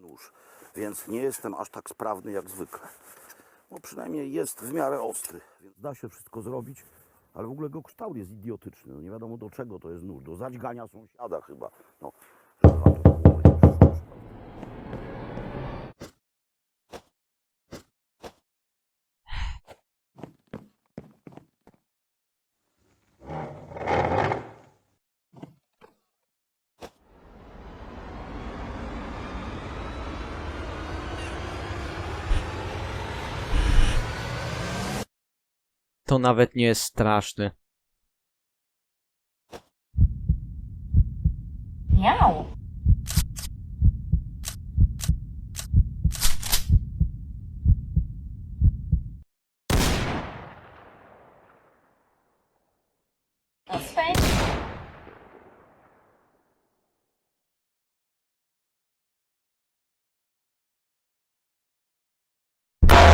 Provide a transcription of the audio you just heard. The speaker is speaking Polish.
nóż, więc nie jestem aż tak sprawny jak zwykle. No przynajmniej jest w miarę ostry, więc da się wszystko zrobić, ale w ogóle go kształt jest idiotyczny. No nie wiadomo do czego to jest nóż, do zadźgania sąsiada chyba. No, To nawet nie jest straszne. Miau.